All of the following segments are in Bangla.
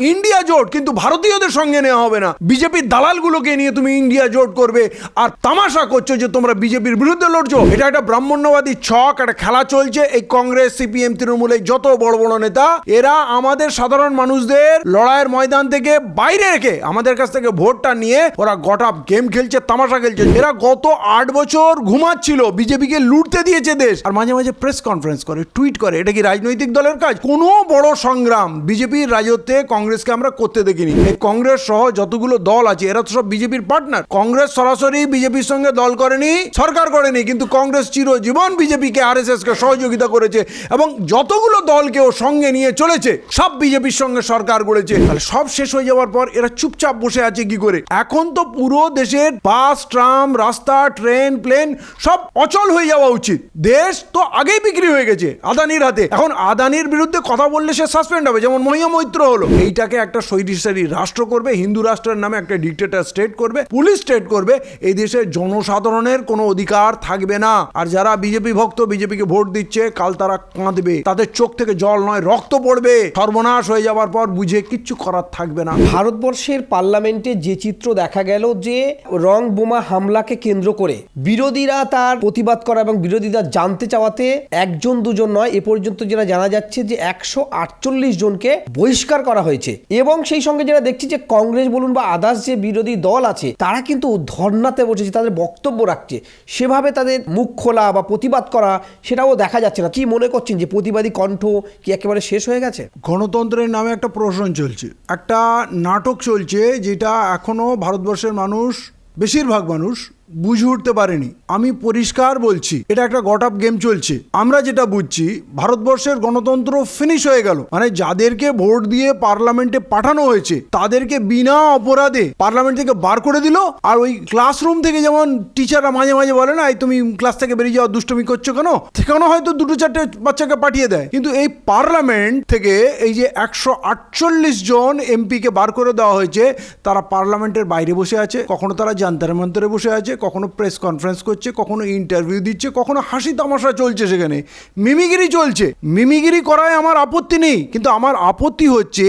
ইন্ডিয়া জোট, কিন্তু ভারতীয়দের সঙ্গে নেওয়া হবে না। বিজেপির দালালগুলোকে নিয়ে তুমি ইন্ডিয়া জোট করবে। আর তামাশা করছ যে তোমরা বিজেপির বিরুদ্ধে লড়ছো। এটা একটা ব্রাহ্মণ্যবাদী ছক, একটা খেলা চলছে। এই কংগ্রেস, সিপিএম তৃণমূলের যত বড় বড় নেতা, এরা আমাদের সাধারণ মানুষদের লড়াইয়ের ময়দান থেকে বাইরে রেখে আমাদের কাছ থেকে ভোটটা নিয়ে ওরা গটা গেম খেলছে, তামাশা খেলছে। এরা গত আট বছর ঘুমাচ্ছিল। বিজেপিকে লুটতে দিয়েছে দেশ। আর মাঝে মাঝে প্রেস কনফারেন্স করে, টুইট করে। এটা কি রাজনৈতিক দলের কাজ? কোনো বড় সংগ্রাম বিজেপির রাজত্বে কংগ্রেসকে আমরা করতে দেখিনি। এই কংগ্রেস সহ যতগুলো দল আছে, এরা তো সব বিজেপির পার্টনার কংগ্রেস সরাসরি বিজেপির সঙ্গে দল করেনি, সরকার করেনি, কিন্তু কংগ্রেস চিরজীবন বিজেপিকে আর এস কে সহযোগিতা করেছে এবং যতগুলো দলকে ও সঙ্গে নিয়ে চলেছে, সব বিজেপির সঙ্গে সরকার গড়েছে। তাহলে সব শেষ হয়ে যাওয়ার পর এরা চুপচাপ বসে আছে কি করে? এখন তো পুরো দেশের বাস, ট্রাম, রাস্তা, ট্রেন, প্লেন সব অচল হয়ে যাওয়া উচিত। দেশ তো আগেই বিক্রি হয়ে গেছে, আদানির হাতে। এখন আদানির বিরুদ্ধে কথা বললে সে সাসপেন্ড হবে, যেমন মহিয়া মৈত্র হলো। এইটাকে একটা স্বৈরিশালী রাষ্ট্র করবে, হিন্দু রাষ্ট্রের নামে একটা ডিক্টেটার স্টেট করবে পুলিশ স্টেট করবে, এই দেশের জনসাধারণের কোনো অধিকার থাকবে না। আর যারা বিজেপি ভক্ত, বিজেপিকে ভোট দিচ্ছে, কাল তারা কাঁদবে। তাদের চোখ থেকে জল নয়, রক্ত পড়বে। সর্বনাশ হয়ে যাওয়ার পর বুঝে কিচ্ছু করার থাকবে না। ভারতবর্ষের পার্লামেন্টে যে চিত্র দেখা গেল যে রং বোমা হামলাকে কেন্দ্র করে, বিরোধীরা তার প্রতিবাদ করা এবং বিরোধীরা জানতে চাওয়াতে একজন দুজন নয়, এ পর্যন্ত যেটা জানা যাচ্ছে যে একশো আটচল্লিশ জনকে বহিষ্কার করা হয়েছে। এবং সেই সঙ্গে যেটা দেখছি যে কংগ্রেস বলুন বা আদার্স যে বিরোধী দল আছে, তারা কিন্তু ধর্নাতে বসেছে, তাদের বক্তব্য রাখছে। সেভাবে তাদের মুখ খোলা বা প্রতিবাদ করা, সেটাও দেখা যাচ্ছে না। কি মনে করছেন যে প্রতিবাদী কণ্ঠ কি একেবারে শেষ হয়ে গেছে? গণতন্ত্রের নামে একটা প্রশ্ন চলছে। একটা নাটক চলছে, যেটা এখনও ভারতবর্ষের মানুষ, বেশিরভাগ মানুষ বুঝে উঠতে পারেনি। আমি পরিষ্কার বলছি, এটা একটা গট আপ গেম চলছে। আমরা যেটা বুঝছি, ভারতবর্ষের গণতন্ত্র ফিনিশ হয়ে গেল। মানে যাদেরকে ভোট দিয়ে পার্লামেন্টে পাঠানো হয়েছে, তাদেরকে বিনা অপরাধে পার্লামেন্ট থেকে বার করে দিল। আর ওই ক্লাসরুম থেকে যেমন টিচাররা মাঝে মাঝে বলে না, এই তুমি ক্লাস থেকে বেরিয়ে যাওয়া দুষ্টমি করছ কেন? সেখানে হয়তো দুটো চারটে বাচ্চাকে পাঠিয়ে দেয়। কিন্তু এই পার্লামেন্ট থেকে এই যে একশো আটচল্লিশ জন এমপিকে বার করে দেওয়া হয়েছে, তারা পার্লামেন্টের বাইরে বসে আছে, কখনো তারা জান্তারে মন্তরে বসে আছে কখনো প্রেস কনফারেন্স করছে, কখনো ইন্টারভিউ দিচ্ছে, কখনো হাসি তামাশা চলছে সেখানে। মিমিগিরি চলছে। মিমিগিরি করায় আমার আপত্তি নেই, কিন্তু আমার আপত্তি হচ্ছে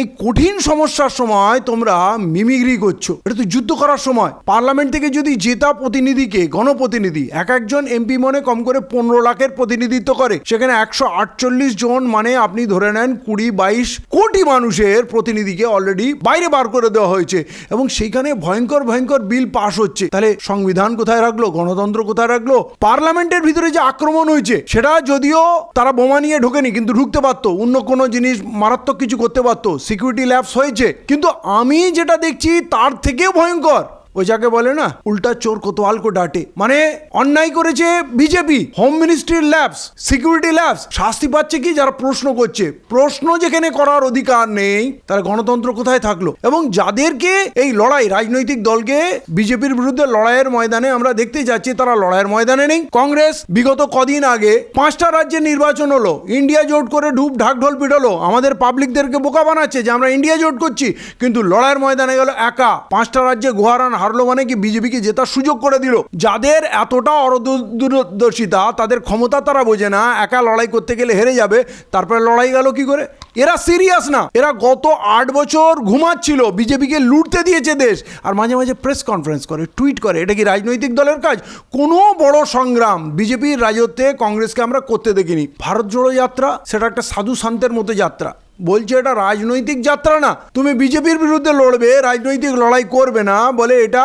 এই কঠিন সমস্যার সময় তোমরা মিমিগিরি করছ। এটা তো যুদ্ধ করার সময়। পার্লামেন্ট থেকে যদি জেতা প্রতিনিধিকে, গণপ্রতিনিধি, এক একজন এমপি মনে কম করে পনেরো লাখের প্রতিনিধিত্ব করে, সেখানে একশো আটচল্লিশ জন মানে আপনি ধরে নেন কুড়ি, বাইশ কোটি মানুষের প্রতিনিধিকে অলরেডি বাইরে বার করে দেওয়া হয়েছে। এবং সেইখানে ভয়ঙ্কর ভয়ঙ্কর বিল পাশ হচ্ছে। তাহলে সংবিধান কোথায় রাখল, গণতন্ত্র কোথায় রাখল, পার্লামেন্টের ভিতরে যে আক্রমণ হয়েছে, সেটা যদিও তারা বোমা নিয়ে ঢোকেনি, কিন্তু ঢুকতে পারতো, অন্য কোনো জিনিস মারাত্মক কিছু করতে পারতো সিকিউরিটি ল্যাপস হয়েছে। কিন্তু আমি যেটা দেখছি, তার থেকেও ভয়ঙ্কর। ওই যাকে বলে না, উল্টা চোর কোতোয়াল কো ডাটে। মানে অন্যায় করেছে বিজেপি হোম মিনিস্ট্রির ল্যাবস সিকিউরিটি ল্যাবস শাস্তি পাচ্ছে কি? যারা প্রশ্ন করছে। প্রশ্ন যেখানে করার অধিকার নেই, তাহলে গণতন্ত্র কোথায় থাকল? এবং যাদেরকে এই লড়াই, রাজনৈতিক দলকে বিজেপির বিরুদ্ধে লড়াইয়ের ময়দানে আমরা দেখতে যাচ্ছি, তারা লড়াইয়ের ময়দানে নেই। কংগ্রেস, বিগত কদিন আগে পাঁচটা রাজ্যে নির্বাচন হলো। ইন্ডিয়া জোট করে ঢুপ ঢাকঢোল পিটালো। আমাদের পাবলিকদেরকে বোকা বানাচ্ছে যে আমরা ইন্ডিয়া জোট করছি। কিন্তু লড়াইয়ের ময়দানে গেল একা। পাঁচটা রাজ্যে গুহারান হারলো মানে কি বিজেপিকে জেতার সুযোগ করে দিল। যাদের এতটা অরদূরদর্শিতা তাদের ক্ষমতা তারা বোঝে না, একা লড়াই করতে গেলে হেরে যাবে, তারপরে লড়াই গেল কি করে? এরা সিরিয়াস না। এরা গত আট বছর ঘুমাচ্ছিল, বিজেপিকে লুটতে দিয়েছে দেশ। আর মাঝে মাঝে প্রেস কনফারেন্স করে টুইট করে, এটা কি রাজনৈতিক দলের কাজ? কোনো বড় সংগ্রাম বিজেপির রাজত্বে কংগ্রেসকে আমরা করতে দেখিনি। ভারত জোড়ো যাত্রা, সেটা একটা সাধু শান্তের মতো যাত্রা। বলছে এটা রাজনৈতিক যাত্রা না। তুমি বিজেপির বিরুদ্ধে লড়বে, রাজনৈতিক লড়াই করবে না বলে এটা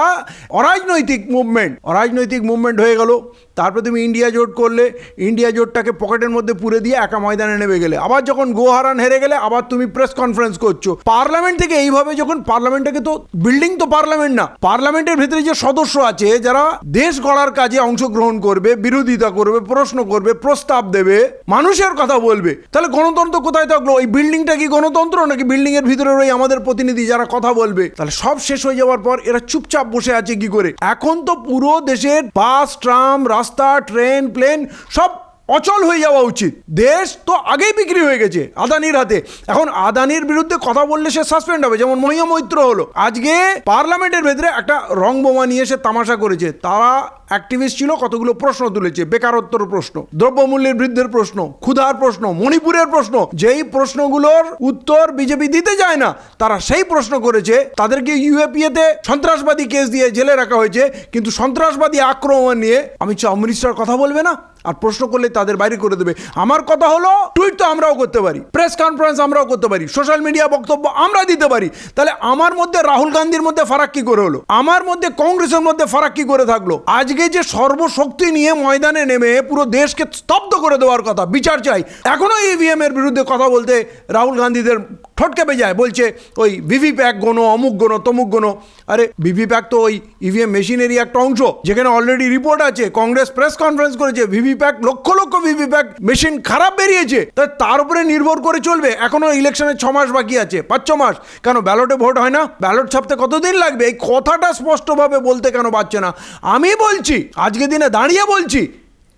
অরাজনৈতিক মুভমেন্ট অরাজনৈতিক মুভমেন্ট হয়ে গেল। তারপরে তুমি ইন্ডিয়া জোট করলে ইন্ডিয়া জোটটাকে পকেটের মধ্যে পুরে দিয়ে একা ময়দানে নেমে গেলে। আবার যখন গোহারান হেরে গেলে, আবার তুমি প্রেস কনফারেন্স করছ। পার্লামেন্ট থেকে এইভাবে যখন পার্লামেন্টটাকে তো বিল্ডিং তো পার্লামেন্ট না পার্লামেন্টের ভিতরে যে সদস্য আছে, যারা দেশ গড়ার কাজে অংশগ্রহণ করবে, বিরোধিতা করবে, প্রশ্ন করবে, প্রস্তাব দেবে, মানুষের কথা বলবে, তাহলে গণতন্ত্র কোথায় থাকল? এই বিল্ডিংটা কি গণতন্ত্র নাকি বিল্ডিং এর ভিতরে রয়ে আমাদের প্রতিনিধি যারা কথা বলবে? তাহলে সব শেষ হয়ে যাওয়ার পর এরা চুপচাপ বসে আছে কি করে? এখন তো পুরো দেশের বাস, ট্রাম, রাস্তা ট্রেন, প্লেন সব অচল হয়ে যাওয়া উচিত। দেশ তো আগেই বিক্রি হয়ে গেছে আদানির হাতে। এখন আদানির বিরুদ্ধে কথা বললে সে সাসপেন্ড হবে, যেমন মহিয়া মৈত্র হলো। আজকে পার্লামেন্টের ভেতরে একটা রং বোমা নিয়ে সে তামাশা করেছে। তারা অ্যাক্টিভিস্ট ছিল, কতগুলো প্রশ্ন তুলেছে? বেকারত্বর প্রশ্ন, দ্রব্যমূল্যের বৃদ্ধির প্রশ্ন, ক্ষুধার প্রশ্ন, মণিপুরের প্রশ্ন। যেই প্রশ্নগুলোর উত্তর বিজেপি দিতে যায় না, তারা সেই প্রশ্ন করেছে, তাদেরকে ইউএপিএতে সন্ত্রাসবাদী কেস দিয়ে জেলে রাখা হয়েছে, কিন্তু সন্ত্রাসবাদী আক্রমণ নিয়ে আমি শাহ কথা বলবে না? আর প্রশ্ন করলে তাদের বাইরে করে দেবে। আমার কথা হলো, টুইট তো আমরাও করতে পারি, প্রেস কনফারেন্স আমরাও করতে পারি সোশ্যাল মিডিয়া বক্তব্য আমরা দিতে পারি। তাহলে আমার মধ্যে রাহুল গান্ধীর মধ্যে ফারাক কি করে হলো, আমার মধ্যে কংগ্রেসের মধ্যে ফারাক কি করে থাকল। আজকে যে সর্বশক্তি নিয়ে ময়দানে নেমে পুরো দেশকে স্তব্ধ করে দেওয়ার কথা বিচার চাই। এখনও ইভিএম এর বিরুদ্ধে কথা বলতে রাহুল গান্ধীদের ঠটকে যায়, বলছে, ওই ভিভি প্যাক গোনো, অমুক গোনো, তমুক গোনো। আরে, ভিভি প্যাক তো ওই ইভিএম মেশিনেরই একটা অংশ, যেখানে অলরেডি রিপোর্ট আছে, কংগ্রেস প্রেস কনফারেন্স করেছে, VVPAT, lakh lakh VV pack machine খারাপ বেরিয়েছে। তা তার উপরে নির্ভর করে চলবে, এখনও ইলেকশনের ছ মাস বাকি আছে, পাঁচ ছ মাস কেন ব্যালটে ভোট হয় না? ব্যালট ছাপতে কতদিন লাগবে? এই কথাটা স্পষ্টভাবে বলতে কেন পারছে না? আমি বলছি আজকে দিনে দাঁড়িয়ে বলছি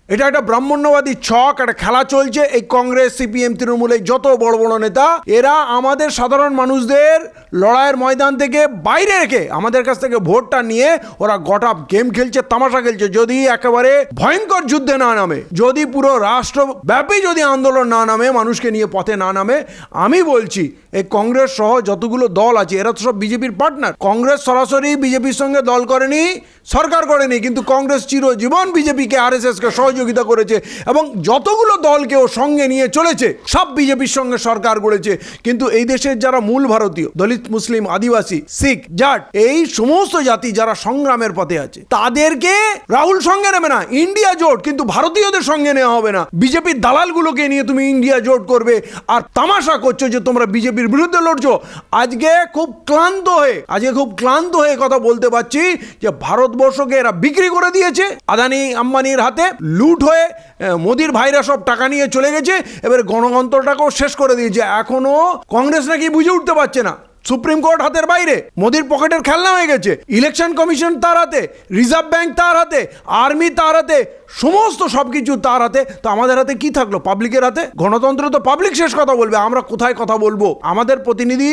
এটা একটা ব্রাহ্মণ্যবাদী ছক, একটা খেলা চলছে। এই কংগ্রেস, সিপিএম, তৃণমূলের যত বড় বড় নেতা, এরা আমাদের সাধারণ মানুষদের লড়াইয়ের ময়দান থেকে বাইরে রেখে আমাদের কাছ থেকে ভোটটা নিয়ে ওরা গটা গেম খেলছে, তামাশা খেলছে। যদি একেবারে ভয়ঙ্কর যুদ্ধে না নামে, যদি পুরো রাষ্ট্রব্যাপী যদি আন্দোলন না নামে, মানুষকে নিয়ে পথে না নামে, আমি বলছি, এই কংগ্রেস সহ যতগুলো দল আছে, এরা তো সব বিজেপির পার্টনার কংগ্রেস সরাসরি বিজেপির সঙ্গে দল করেনি, সরকার করেনি, কিন্তু কংগ্রেস চিরজীবন বিজেপিকে আরএসএসকে সহযোগিতা করেছে এবং যতগুলো দলকে ও সঙ্গে নিয়ে চলেছে, সব বিজেপির সঙ্গে সরকার গড়েছে। কিন্তু এই দেশের যারা মূল ভারতীয়, দলিত মুসলিম আদিবাসী, শিখ, জাট, এই সমস্ত জাতি যারা সংগ্রামের পথে আছে, তাদেরকে রাহুল সঙ্গে নেবে না, ইন্ডিয়া জোট, কিন্তু ভারতীয়দের সঙ্গে নেওয়া হবে না। বিজেপির দালালগুলোকে নিয়ে তুমি ইন্ডিয়া জোট করবে আর তামাশা করছ যে তোমরা বিজেপির বিরুদ্ধে লড়ছো। আজকে খুব ক্লান্ত হয়ে, আজকে খুব ক্লান্ত হয়ে কথা বলতে পারছি যে ভারতবর্ষকে এরা বিক্রি করে দিয়েছে। আদানি আম্বানির হাতে লুট হয়ে মোদির ভাইরা সব টাকা নিয়ে চলে গেছে। এবারে গণতন্ত্রটাকেও শেষ করে দিয়েছে। এখনও কংগ্রেস নাকি বুঝে উঠতে পারছে না। সুপ্রিম কোর্ট হাতের বাইরে। মোদির পকেটের খেলনা হয়ে গেছে। ইলেকশন কমিশন তার হাতে, রিজার্ভ ব্যাংক তার হাতে, আর্মি তার হাতে, সমস্ত সব কিছু তার হাতে। তো আমাদের হাতে কি থাকল? পাবলিকের হাতে? গণতন্ত্র তো পাবলিক শেষ কথা বলবে, আমরা কোথায় কথা বলব? আমাদের প্রতিনিধি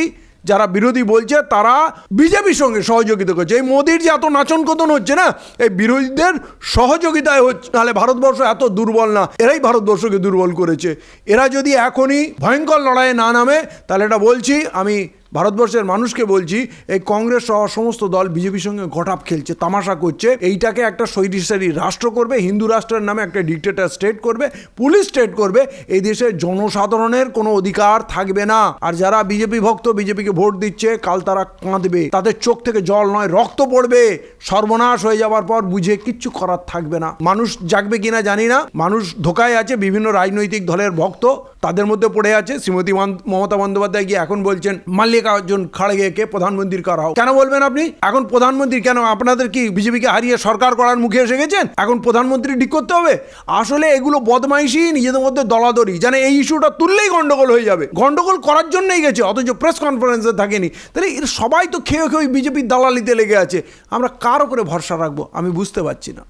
যারা বিরোধী বলছে, তারা বিজেপির সঙ্গে সহযোগিতা করছে। এই মোদির যে এত নাচন কতন হচ্ছে না, এই বিরোধীদের সহযোগিতায় হচ্ছে। তাহলে ভারতবর্ষ এত দুর্বল না, এরাই ভারতবর্ষকে দুর্বল করেছে। এরা যদি এখনই ভয়ঙ্কর লড়াইয়ে না নামে, তাহলে এটা বলছি, আমি ভারতবর্ষের মানুষকে বলছি, এই কংগ্রেস সহ সমস্ত দল বিজেপির সঙ্গে ঘটাপ খেলছে, তামাশা করছে। এইটাকে একটা স্বৈরিশালী রাষ্ট্র করবে, হিন্দু রাষ্ট্রের নামে একটা ডিক্টেটার স্টেট করবে পুলিশ স্টেট করবে। এই দেশের জনসাধারণের কোনো অধিকার থাকবে না। আর যারা বিজেপি ভক্ত, বিজেপিকে ভোট দিচ্ছে, কাল তারা কাঁদবে। তাদের চোখ থেকে জল নয়, রক্ত পড়বে। সর্বনাশ হয়ে যাওয়ার পর বুঝে কিচ্ছু করার থাকবে না। মানুষ জাগবে কিনা জানি না। মানুষ ধোকায় আছে বিভিন্ন রাজনৈতিক দলের ভক্ত। তাদের মধ্যে পড়ে আছে। শ্রীমতী মমতা বন্দ্যোপাধ্যায় গিয়ে এখন বলছেন, মাল্লিকার্জুন খাড়গেকে প্রধানমন্ত্রী করা কেন বলবেন আপনি? এখন প্রধানমন্ত্রী কেন? আপনাদের কি বিজেপিকে হারিয়ে সরকার করার মুখে এসে গেছেন? এখন প্রধানমন্ত্রী ঠিক করতে হবে? আসলে এগুলো বদমাইশি, নিজেদের মধ্যে দলাদলি জানে এই ইস্যুটা তুললেই গন্ডগোল হয়ে যাবে। গন্ডগোল করার জন্যই গেছে, অথচ প্রেস কনফারেন্সে থাকেনি। তাহলে সবাই তো খেয়ে খেয়ে বিজেপির দালালিতে লেগে আছে। আমরা কার উপরে ভরসা রাখব? আমি বুঝতে পারছি না।